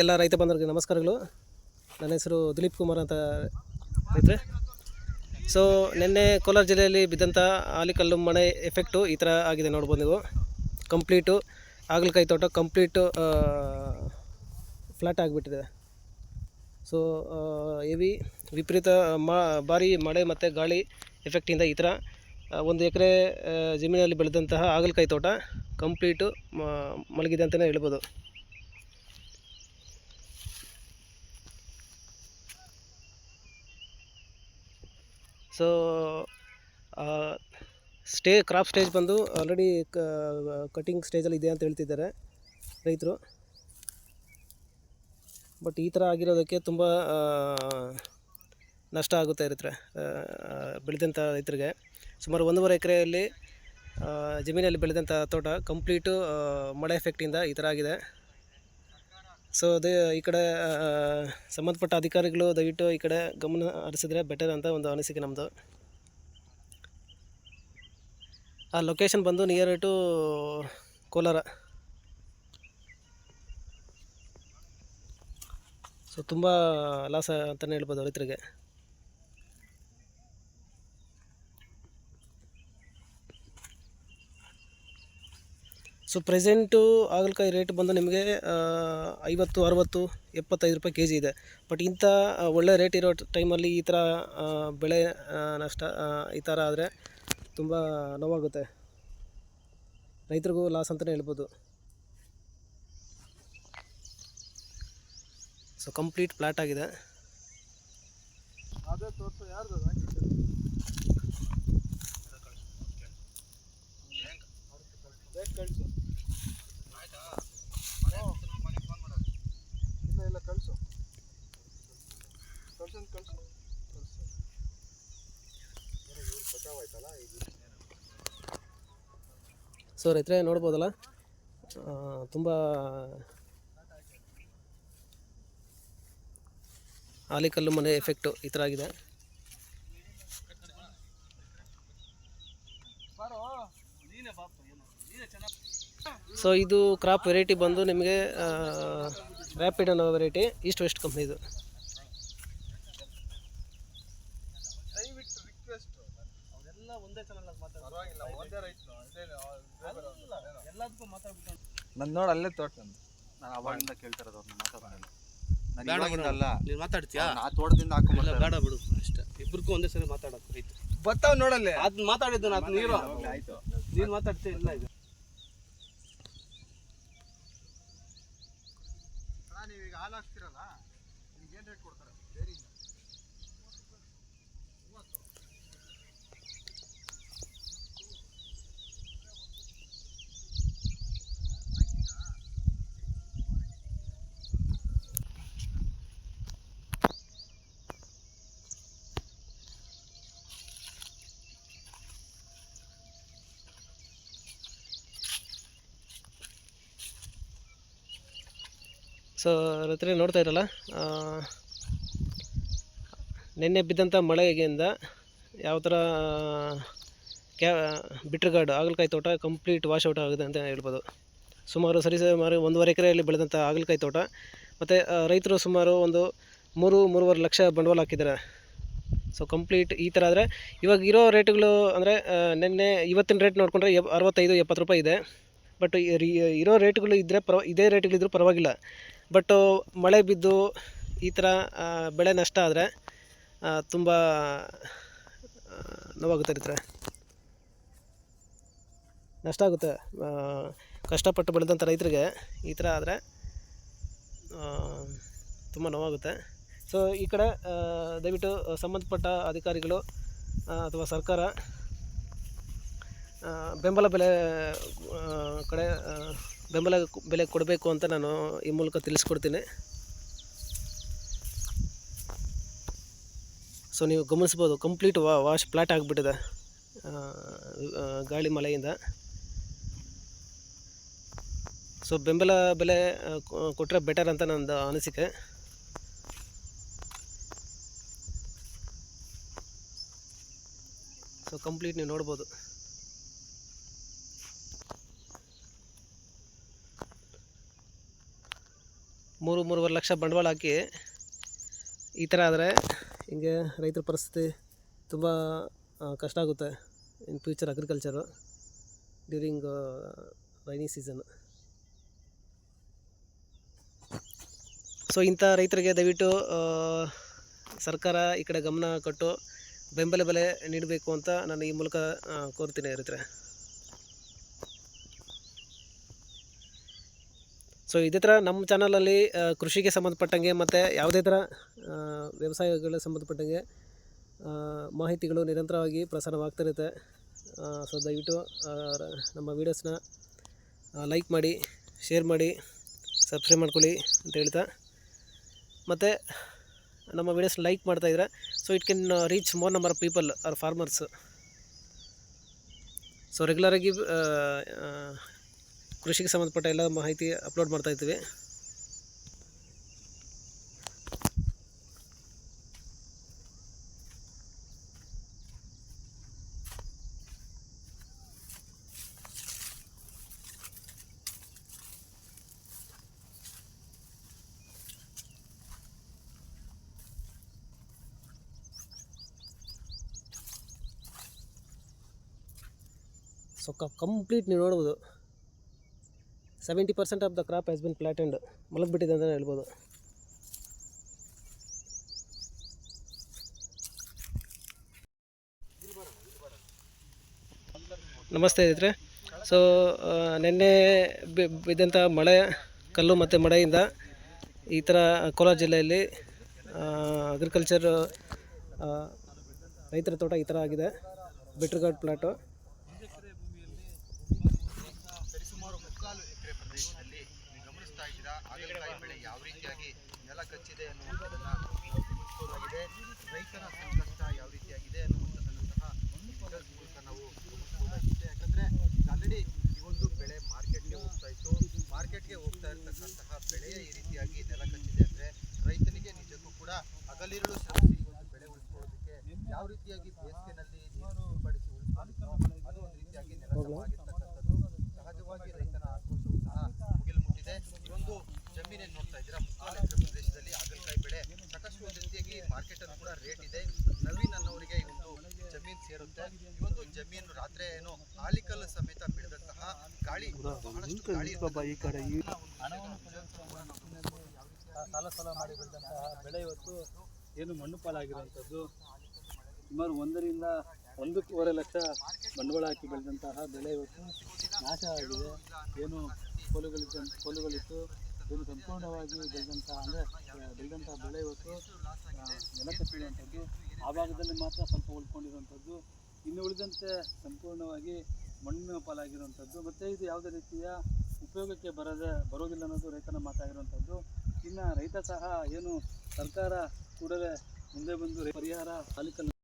ಎಲ್ಲ ರೈತ ಬಂಧುಗಳಿಗೆ ನಮಸ್ಕಾರಗಳು. ನನ್ನ ಹೆಸರು ದಿಲೀಪ್ ಕುಮಾರ್ ಅಂತ ರೈತರೆ. ಸೊ ನಿನ್ನೆ ಕೋಲಾರ ಜಿಲ್ಲೆಯಲ್ಲಿ ಬಿದ್ದಂಥ ಆಲಿಕಲ್ಲು ಮಳೆ ಎಫೆಕ್ಟು ಈ ಥರ ಆಗಿದೆ ನೋಡ್ಬೋದು ನೀವು. ಕಂಪ್ಲೀಟು ಹಾಗಲಕಾಯಿ ತೋಟ ಕಂಪ್ಲೀಟು ಫ್ಲಾಟ್ ಆಗಿಬಿಟ್ಟಿದೆ. ಸೊ ಹೆವಿ ವಿಪರೀತ ಮಾ, ಭಾರಿ ಮಳೆ ಮತ್ತು ಗಾಳಿ ಎಫೆಕ್ಟಿಂದ ಈ ಥರ ಒಂದು ಎಕರೆ ಜಮೀನಲ್ಲಿ ಬೆಳೆದಂತಹ ಹಾಗಲಕಾಯಿ ತೋಟ ಕಂಪ್ಲೀಟು ಮಲಗಿದೆ ಅಂತಲೇ ಹೇಳ್ಬೋದು. ಸೊ ಸ್ಟೇ ಕ್ರಾಪ್ ಸ್ಟೇಜ್ ಬಂದು ಆಲ್ರೆಡಿ ಕಟಿಂಗ್ ಸ್ಟೇಜಲ್ಲಿ ಇದೆ ಅಂತ ಹೇಳ್ತಿದ್ದಾರೆ ರೈತರು. ಬಟ್ ಈ ಥರ ಆಗಿರೋದಕ್ಕೆ ತುಂಬ ನಷ್ಟ ಆಗುತ್ತೆ ರೈತರೆ ಬೆಳೆದಂಥ ರೈತರಿಗೆ. ಸುಮಾರು ಒಂದೂವರೆ ಎಕರೆಯಲ್ಲಿ ಜಮೀನಲ್ಲಿ ಬೆಳೆದಂಥ ತೋಟ ಕಂಪ್ಲೀಟು ಮಳೆ ಎಫೆಕ್ಟಿಂದ ಈ ಥರ ಆಗಿದೆ. ಸೊ ಅದೇ ಈ ಕಡೆ ಸಂಬಂಧಪಟ್ಟ ಅಧಿಕಾರಿಗಳು ದಯವಿಟ್ಟು ಈ ಕಡೆ ಗಮನ ಹರಿಸಿದ್ರೆ ಬೆಟರ್ ಅಂತ ಒಂದು ಅನಿಸಿಕೆ ನಮ್ಮದು ಆ ಲೊಕೇಶನ್ ಬಂದು ನಿಯರ್ ಟು ಕೋಲಾರ. ಸೊ ತುಂಬ ಲಾಸ ಅಂತಲೇ ಹೇಳ್ಬೋದು ರೈತರಿಗೆ. ಸೊ ಪ್ರೆಸೆಂಟು ಹಾಗಲಕಾಯಿ ರೇಟ್ ಬಂದು ನಿಮಗೆ ಐವತ್ತು ಅರವತ್ತು ಎಪ್ಪತ್ತೈದು ರೂಪಾಯಿ ಕೆ ಜಿ ಇದೆ. ಬಟ್ ಇಂಥ ಒಳ್ಳೆ ರೇಟ್ ಇರೋ ಟೈಮಲ್ಲಿ ಈ ಥರ ಬೆಳೆ ನಷ್ಟ ಈ ಥರ ಆದರೆ ತುಂಬ ನೋವಾಗುತ್ತೆ. ರೈತರಿಗೂ ಲಾಸ್ ಅಂತಲೇ ಹೇಳ್ಬೋದು. ಸೊ ಕಂಪ್ಲೀಟ್ ಫ್ಲಾಟ್ ಆಗಿದೆ. ಕಳಿಸು ಇಲ್ಲ ಇಲ್ಲ ಕಳಿಸು ಕಳ್ಸನ್ ಕಳಿಸು ಕಳಿಸು ಇವ್ರು ಬಚಾವಾಯ್ತಲ್ಲ ಈಗ ಸೊ ರೈತರೇ, ನೋಡ್ಬೋದಲ್ಲ? ತುಂಬ ಆಲಿಕಲ್ಲು ಮನೆ ಎಫೆಕ್ಟು ಈ ಥರ ಆಗಿದೆ. ಸೊ ಇದು ಕ್ರಾಪ್ ವೆರೈಟಿ ಬಂದು ನಿಮಗೆ ರ್ಯಾಪಿಡ್ ಅನ್ನೋ ವೆರೈಟಿ ಈಸ್ಟ್ ವೆಸ್ಟ್ ಕಂಪ್ನಿದು ದಯವಿಟ್ಟು ರಿಕ್ವೆಸ್ಟ್ ಅವರೆಲ್ಲ ಒಂದೇ ಚಾನಲ್ ಪರವಾಗಿಲ್ಲ ಒಂದೇ ರೈತ ಎಲ್ಲದಕ್ಕೂ ಮಾತಾಡ್ಬಿಟ್ಟು ನಂದು ನೋಡಿ ಅಲ್ಲೇ ತೋಟ ನಂದು ನಾನು ಅವಾಗಿಂದ ಕೇಳ್ತಿರೋದು ಅವ್ರನ್ನ ನೀನು ಮಾತಾಡ್ತೀಯಾ? ಆ ತೋಟದಿಂದ ಬೇಡ ಬಿಡು ಅಷ್ಟೇ. ಇಬ್ಬರಿಗೂ ಒಂದೇ ಸರಿ ಮಾತಾಡೋದು ರೈತ ಬರ್ತಾವ್ ನೋಡಲ್ಲೇ. ಅದ್ ಮಾತಾಡಿದ್ದು ಅದು ನೀರು ಆಯ್ತು. ನೀನು ಮಾತಾಡ್ತೀಯ ಇಲ್ಲ ಇದು? ನೀವೀಗ ಹಾಲು ಹಾಕ್ತಿರಲ್ಲ ನಿಮ್ಗೆ ಏನು ರೇಟ್ ಕೊಡ್ತಾರೆ? ಸೊ ರೈತರೇ ನೋಡ್ತಾ ಇರಲ್ಲ ನಿನ್ನೆ ಬಿದ್ದಂಥ ಮಳೆಗಿಂದ ಯಾವ ಥರ ಕ್ಯಾ ಬಿಟ್ರಗಾಡು ಹಾಗಲಕಾಯಿ ತೋಟ ಕಂಪ್ಲೀಟ್ ವಾಶ್ ಔಟ್ ಆಗಿದೆ ಅಂತ ಹೇಳ್ಬೋದು. ಸುಮಾರು ಸರಿ ಸುಮಾರು ಒಂದೂವರೆ ಎಕರೆಯಲ್ಲಿ ಬೆಳೆದಂಥ ಹಾಗಲಕಾಯಿ ತೋಟ. ಮತ್ತು ರೈತರು ಸುಮಾರು ಒಂದು ಮೂರು, ಮೂರುವರೆ ಲಕ್ಷ ಬಂಡವಾಳ ಹಾಕಿದ್ದಾರೆ. ಸೊ ಕಂಪ್ಲೀಟ್ ಈ ಥರ ಆದರೆ, ಇವಾಗ ಇರೋ ರೇಟ್ಗಳು ಅಂದರೆ ನಿನ್ನೆ ಇವತ್ತಿನ ರೇಟ್ ನೋಡಿಕೊಂಡ್ರೆ ಎಪ್ ಅರವತ್ತೈದು, ಎಪ್ಪತ್ತು ರೂಪಾಯಿ ಇದೆ. ಬಟ್ ಇರೋ ರೇಟ್ಗಳು ಇದ್ದರೆ ಪರವ, ಇದೇ ರೇಟ್ಗಳಿದ್ರೂ ಪರವಾಗಿಲ್ಲ. ಬಟ್ ಮಳೆ ಬಿದ್ದು ಈ ಥರ ಬೆಳೆ ನಷ್ಟ ಆದರೆ ತುಂಬ ನೋವಾಗುತ್ತೆ ರೈತರೆ. ನಷ್ಟ ಆಗುತ್ತೆ ಕಷ್ಟಪಟ್ಟು ಬೆಳೆದಂಥ ರೈತರಿಗೆ ಈ ಥರ ಆದರೆ ತುಂಬ ನೋವಾಗುತ್ತೆ. ಸೊ ಈ ಕಡೆ ದಯವಿಟ್ಟು ಸಂಬಂಧಪಟ್ಟ ಅಧಿಕಾರಿಗಳು ಅಥವಾ ಸರ್ಕಾರ ಬೆಂಬಲ ಬೆಲೆ ಕಡೆ ಬೆಂಬಲ ಬೆಲೆ ಕೊಡಬೇಕು ಅಂತ ನಾನು ಈ ಮೂಲಕ ತಿಳಿಸ್ಕೊಡ್ತೀನಿ. ಸೊ ನೀವು ಗಮನಿಸ್ಬೋದು ಕಂಪ್ಲೀಟ್ ವಾಶ್ ಫ್ಲಾಟ್ ಆಗಿಬಿಟ್ಟಿದೆ ಗಾಳಿ ಮಳೆಯಿಂದ. ಸೊ ಬೆಂಬಲ ಬೆಲೆ ಕೊಟ್ಟರೆ ಬೆಟರ್ ಅಂತ ನನ್ನದು ಅನಿಸಿಕೆ. ಸೊ ಕಂಪ್ಲೀಟ್ ನೀವು ನೋಡ್ಬೋದು. ಮೂರು, ಮೂರುವರೆ ಲಕ್ಷ ಬಂಡವಾಳ ಹಾಕಿ ಈ ಥರ ಆದರೆ ಹಿಂಗೆ ರೈತರ ಪರಿಸ್ಥಿತಿ ತುಂಬ ಕಷ್ಟ ಆಗುತ್ತೆ in future agriculture during rainy season. So ಇಂಥ ರೈತರಿಗೆ ದಯವಿಟ್ಟು ಸರ್ಕಾರ ಈ ಕಡೆ ಗಮನ ಕೊಟ್ಟು ಬೆಂಬಲ ಬೆಲೆ ನೀಡಬೇಕು ಅಂತ ನಾನು ಈ ಮೂಲಕ ಕೋರ್ತೀನಿ ರೈತರೆ. ಸೊ ಇದೇ ಥರ ನಮ್ಮ ಚಾನಲಲ್ಲಿ ಕೃಷಿಗೆ ಸಂಬಂಧಪಟ್ಟಂಗೆ ಮತ್ತು ಯಾವುದೇ ಥರ ವ್ಯವಸಾಯಗಳಿಗೆ ಸಂಬಂಧಪಟ್ಟಂಗೆ ಮಾಹಿತಿಗಳು ನಿರಂತರವಾಗಿ ಪ್ರಸಾರವಾಗ್ತಿರುತ್ತೆ. ಸೊ ದಯವಿಟ್ಟು ನಮ್ಮ ವೀಡಿಯೋಸ್ನ ಲೈಕ್ ಮಾಡಿ ಶೇರ್ ಮಾಡಿ ಸಬ್ಸ್ಕ್ರೈಬ್ ಮಾಡ್ಕೊಳ್ಳಿ ಅಂತ ಹೇಳ್ತಾ. ಮತ್ತು, ನಮ್ಮ ವೀಡಿಯೋಸ್ ಲೈಕ್ ಮಾಡ್ತಾಯಿದ್ರೆ so it can reach more number of people are farmers so ರೆಗ್ಯುಲರಾಗಿ ಕೃಷಿಗೆ ಸಂಬಂಧಪಟ್ಟ ಎಲ್ಲ ಮಾಹಿತಿ ಅಪ್ಲೋಡ್ ಮಾಡ್ತಾ ಇದ್ದೀವಿ. ಸೊ ಕಂಪ್ಲೀಟ್ ನೀವು ನೋಡ್ಬೋದು. Seventy percent of the crop has been flattened ಮಲಗಿಬಿಟ್ಟಿದೆ ಅಂತಲೇ ಹೇಳ್ಬೋದು. ನಮಸ್ತೆ ಇದ್ರೆ ಸೊ ನಿನ್ನೆ ಬಿದ್ದಂಥ ಮಳೆ, ಕಲ್ಲು ಮತ್ತು ಮಳೆಯಿಂದ ಈ ಥರ ಕೋಲಾರ ಜಿಲ್ಲೆಯಲ್ಲಿ ಅಗ್ರಿಕಲ್ಚರ್ ರೈತರ ತೋಟ ಈ ಥರ ಆಗಿದೆ. ಬಿಟ್ರಗಾಡ್ ಪ್ಲಾಟು ಸರಿಸುಮಾರು ಮುಕ್ಕಾಲು ಎಕರೆ ಪ್ರದೇಶದಲ್ಲಿ ನೀವು ಗಮನಿಸ್ತಾ ಇದ್ದೀರಾ ಹಾಗಲಕಾಯಿ ಬೆಳೆ ಯಾವ ರೀತಿಯಾಗಿ ನೆಲ ಕಚ್ಚಿದೆ ಅನ್ನುವಂಥದ್ದನ್ನು ಗಮನಿಸಬಹುದಾಗಿದೆ ರೈತರ ಸಂಕಷ್ಟ ಯಾವ ರೀತಿಯಾಗಿದೆ ಅನ್ನುವಂಥದ್ದನ್ನು ಸಹ ಮೂಲಕ ನಾವು ಗಮನಿಸಬಹುದಾಗಿದೆ ಯಾಕಂದ್ರೆ ಆಲ್ರೆಡಿ ಈ ಒಂದು ಬೆಳೆ ಮಾರ್ಕೆಟ್ಗೆ ಹೋಗ್ತಾ ಇತ್ತು. ಮಾರ್ಕೆಟ್ಗೆ ಹೋಗ್ತಾ ಇರ್ತಕ್ಕಂತಹ ಬೆಳೆಯ ಈ ರೀತಿಯಾಗಿ ನೆಲ ಕಚ್ಚಿದೆ ಅಂದ್ರೆ ರೈತನಿಗೆ ನಿಜಕ್ಕೂ ಕೂಡ ಹಗಲಿರುಳು ಶ್ರಮಿಸಿ ಒಂದು ಬೆಳೆ ಉಳಿಸ್ಕೊಳ್ಳೋದಕ್ಕೆ ಯಾವ ರೀತಿಯಾಗಿ ಬೇಸಿಗೆನಲ್ಲಿ ನೀರು ಸಿಂಪಡಿಸಿ ಉಳಿಸ್ಕೊಂಡಿದ್ದೋ ಅದು ಒಂದು ರೀತಿಯಾಗಿ ನೆಲವಾಗಿರ್ತಕ್ಕಂಥದ್ದು ಸಹಜವಾಗಿ ರೈತನ ಆಕ್ರೋಶವು ಸಹ ಮುಗಿಲು ಮುಟ್ಟಿದೆ. ಒಂದು ಜಮೀನೇನು ನೋಡ್ತಾ ಇದ್ದೀರಾ ಮುಕ್ಕಾಲು ಎಕರೆ ಪ್ರದೇಶದಲ್ಲಿ ಹಾಗಲಕಾಯಿ ಬೆಳೆ ಸಾಕಷ್ಟು ಒಂದು ರೀತಿಯಾಗಿ ಮಾರ್ಕೆಟ್ ಅಲ್ಲಿ ಕೂಡ ರೇಟ್ ಇದೆ. ನವೀನ್ ಅನ್ನೋರಿಗೆ ಈ ಒಂದು ಜಮೀನು ಸೇರುತ್ತೆ. ಈ ಒಂದು ಜಮೀನು ರಾತ್ರಿ ಏನು ಆಲಿಕಲ್ಲು ಸಮೇತ ಬಿಡದಂತಹ ಗಾಳಿ ಬಹಳಷ್ಟು ಗಾಳಿ ಈ ಕಡೆ ಈ ಸಾಲ ಸಾಲ ಮಾಡಿ ಬೆಳೆದಂತಹ ಬೆಳೆ ಇವತ್ತು ಏನು ಮಣ್ಣು ಪಾಲಾಗಿರುವಂಥದ್ದು. ಸುಮಾರು ಒಂದರಿಂದ ಒಂದೂವರೆ ಲಕ್ಷ ಬಂಡವಾಳ ಹಾಕಿ ಬೆಳೆದಂತಹ ಬೆಳೆ ಇವತ್ತು ನಾಶ ಆಗಿದೆ. ಏನು ಕೋಲುಗಳಿದ್ದ ಕೋಲುಗಳಿತ್ತು. ಏನು ಸಂಪೂರ್ಣವಾಗಿ ಬೆಳೆದಂತಹ ಅಂದರೆ ಬೆಳೆದಂತಹ ಬೆಳೆ ಇವತ್ತು ನೆಲಕ್ಕೆ ನೆಲ ಆ ಭಾಗದಲ್ಲಿ ಮಾತ್ರ ಸ್ವಲ್ಪ ಉಳ್ಕೊಂಡಿರುವಂಥದ್ದು. ಇನ್ನು ಉಳಿದಂತೆ ಸಂಪೂರ್ಣವಾಗಿ ಮಣ್ಣಿನ ಪಾಲಾಗಿರುವಂಥದ್ದು. ಮತ್ತು ಇದು ಯಾವುದೇ ರೀತಿಯ ಉಪಯೋಗಕ್ಕೆ ಬರದೆ ಬರೋದಿಲ್ಲ ಅನ್ನೋದು ರೈತನ ಮಾತಾಗಿರುವಂಥದ್ದು. ಇನ್ನು ರೈತ ಸಹ ಏನು ಸರ್ಕಾರ ಕೂಡಲೇ ಮುಂದೆ ಬಂದು ಪರಿಹಾರ ತಾಲೂಕಲ್ಲಿ